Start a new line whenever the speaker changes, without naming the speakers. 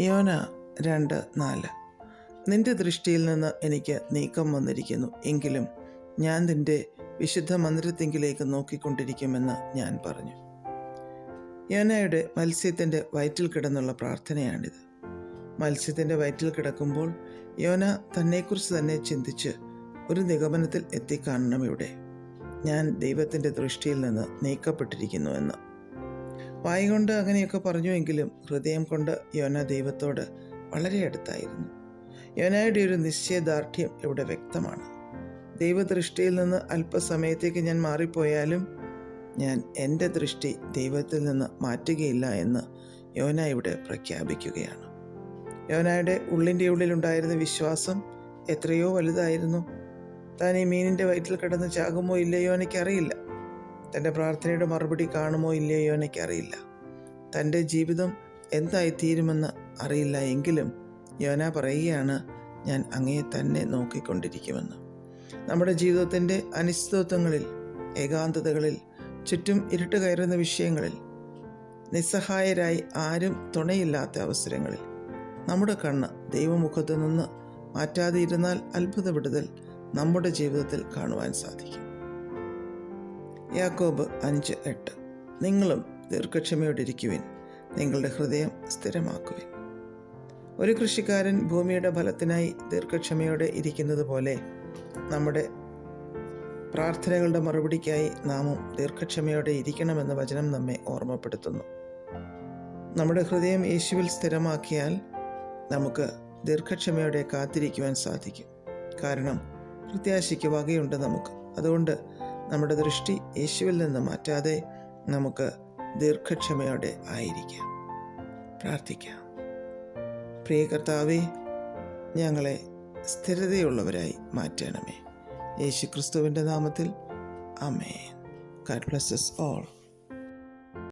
യോന രണ്ട് നാല്. നിന്റെ ദൃഷ്ടിയിൽ നിന്ന് എനിക്ക് നീക്കം വന്നിരിക്കുന്നു. എങ്കിലും ഞാൻ നിന്റെ വിശുദ്ധ മന്ദിരത്തെങ്കിലേക്ക് നോക്കിക്കൊണ്ടിരിക്കുമെന്ന് ഞാൻ പറഞ്ഞു. യോനയുടെ മത്സ്യത്തിന്റെ വയറ്റിൽ കിടന്നുള്ള പ്രാർത്ഥനയാണിത്. മത്സ്യത്തിന്റെ വയറ്റിൽ കിടക്കുമ്പോൾ യോന തന്നെക്കുറിച്ച് തന്നെ ചിന്തിച്ച് ഒരു നിഗമനത്തിൽ എത്തിക്കാണണം ഇവിടെ. ഞാൻ ദൈവത്തിന്റെ ദൃഷ്ടിയിൽ നിന്ന് നീക്കപ്പെട്ടിരിക്കുന്നു എന്ന്. വായുകൊണ്ട് അങ്ങനെയൊക്കെ പറഞ്ഞുവെങ്കിലും ഹൃദയം കൊണ്ട് യോന ദൈവത്തോട് വളരെ അടുത്തായിരുന്നു. യോനയുടെ ഒരു നിശ്ചയദാർഢ്യം ഇവിടെ വ്യക്തമാണ്. ദൈവദൃഷ്ടിയിൽ നിന്ന് അല്പസമയത്തേക്ക് ഞാൻ മാറിപ്പോയാലും ഞാൻ എന്റെ ദൃഷ്ടി ദൈവത്തിൽ നിന്ന് മാറ്റുകയില്ല എന്ന് യോന ഇവിടെ പ്രഖ്യാപിക്കുകയാണ്. യോനയുടെ ഉള്ളിന്റെ ഉള്ളിലുണ്ടായിരുന്ന വിശ്വാസം എത്രയോ വലുതായിരുന്നു. താൻ ഈ മീനിന്റെ വയറ്റിൽ കിടന്ന് ചാകുമോ ഇല്ലയോ എനിക്കറിയില്ല. തന്റെ പ്രാർത്ഥനയുടെ മറുപടി കാണുമോ ഇല്ലയോ എനിക്കറിയില്ല. തന്റെ ജീവിതം എന്തായി തീരുമെന്ന് അറിയില്ല എങ്കിലും യോന പറയുകയാണ് ഞാൻ അങ്ങയെ തന്നെ നോക്കിക്കൊണ്ടിരിക്കുമെന്ന്. നമ്മുടെ ജീവിതത്തിന്റെ അനിശ്ചിതത്വങ്ങളിൽ ഏകാന്തതകളിൽ ചുറ്റും ഇരുട്ട് കയറുന്ന വിഷയങ്ങളിൽ നിസ്സഹായരായി ആരും തുണയില്ലാത്ത അവസരങ്ങളിൽ. നമ്മുടെ കണ്ണ് ദൈവമുഖത്തു നിന്ന് മാറ്റാതെ ഇരുന്നാൽ വിടുതൽ നമ്മുടെ ജീവിതത്തിൽ കാണുവാൻ സാധിക്കും. യാക്കോബ് അഞ്ച് എട്ട്. നിങ്ങളും ദീർഘക്ഷമയോടെ ഇരിക്കുവിൻ നിങ്ങളുടെ ഹൃദയം സ്ഥിരമാക്കുവിൻ. ഒരു കൃഷിക്കാരൻ ഭൂമിയുടെ ഫലത്തിനായി ദീർഘക്ഷമയോടെ ഇരിക്കുന്നത് പോലെ നമ്മുടെ പ്രാർത്ഥനകളുടെ മറുപടിക്കായി നാമും ദീർഘക്ഷമയോടെ ഇരിക്കണമെന്ന വചനം നമ്മെ ഓർമ്മപ്പെടുത്തുന്നു. നമ്മുടെ ഹൃദയം യേശുവിൽ സ്ഥിരമാക്കിയാൽ നമുക്ക് ദീർഘക്ഷമയോടെ കാത്തിരിക്കുവാൻ സാധിക്കും. കാരണം പ്രത്യാശയ്ക്ക് വകയുണ്ട് നമുക്ക്. അതുകൊണ്ട് നമ്മുടെ ദൃഷ്ടി യേശുവിൽ നിന്ന് മാറ്റാതെ നമുക്ക് ദീർഘക്ഷമയോടെ ആയിരിക്കാം. പ്രാർത്ഥിക്കാം. പ്രിയ കർത്താവേ ഞങ്ങളെ സ്ഥിരതയുള്ളവരായി മാറ്റണമേ. യേശു ക്രിസ്തുവിന്റെ നാമത്തിൽ. അമേ ഗാഡ് ബ്ലസ് us all.